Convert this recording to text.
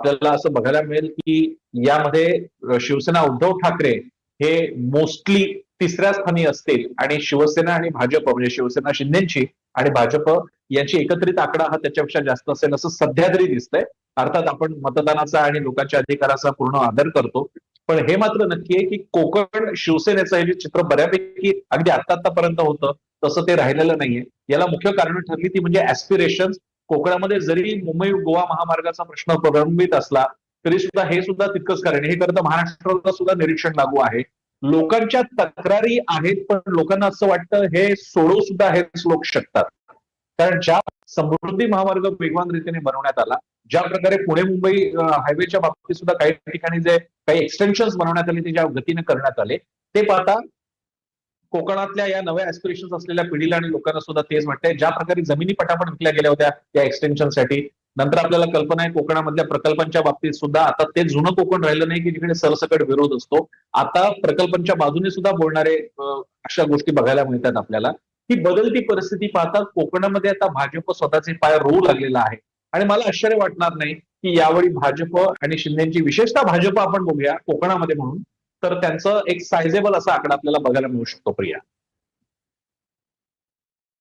आपल्याला असं बघायला मिळेल की यामध्ये शिवसेना उद्धव ठाकरे हे मोस्टली तिसऱ्या स्थानी असतील आणि शिवसेना आणि भाजप म्हणजे शिवसेना शिंदेची आणि भाजप यांची एकत्रित आकडा हा त्याच्यापेक्षा जास्त असेल असं सध्या तरी दिसतंय. अर्थात आपण मतदानाचा आणि लोकांच्या अधिकाराचा पूर्ण आदर करतो. पण हे मात्र नक्की आहे की कोकण शिवसेनेचं हे जे चित्र बऱ्यापैकी अगदी आता आतापर्यंत होतं तसं ते राहिलेलं नाहीये. याला मुख्य कारण ठरली ती म्हणजे ऍस्पिरेशन कोकणामध्ये जरी मुंबई गोवा महामार्गाचा प्रश्न प्रलंबित असला तरी सुद्धा हे सुद्धा तितकंच कारण हे करता महाराष्ट्राला सुद्धा निरीक्षण लागू आहे. लोकांच्या तक्रारी आहेत पण लोकांना असं वाटतं हे सोडवू सुद्धा हेच लोक शकतात. कारण ज्या समृद्धी महामार्ग वेगवान रीतीने बनवण्यात आला ज्या प्रकारे पुणे मुंबई हायवेच्या बाबतीत सुद्धा काही ठिकाणी जे काही एक्सटेन्शन बनवण्यात आले ते ज्या गतीने करण्यात आले ते पाहता कोकणातल्या या नव्या ऍस्पिरेशन असलेल्या पिढीला आणि लोकांना सुद्धा तेच वाटतंय. ज्या प्रकारे जमिनी पटापट विकल्या गेल्या होत्या या एक्सटेन्शनसाठी नंतर आपल्याला कल्पना आहे कोकणामधल्या प्रकल्पांच्या बाबतीत सुद्धा आता ते जुनं कोकण राहिलं नाही की जिकडे सरसकट विरोध असतो. आता प्रकल्पांच्या बाजूने सुद्धा बोलणारे अशा गोष्टी बघायला मिळतात आपल्याला. ही बदलती परिस्थिती पाहता कोकणामध्ये आता भाजप स्वतःचे पाय रोवू लागलेला आहे. आणि मला आश्चर्य वाटणार नाही की यावेळी भाजप आणि शिंदेची विशेषतः भाजप आपण बघूया कोकणामध्ये म्हणून तर त्यांचं एक सायझेबल असा आकडा आपल्याला बघायला मिळू शकतो प्रिया.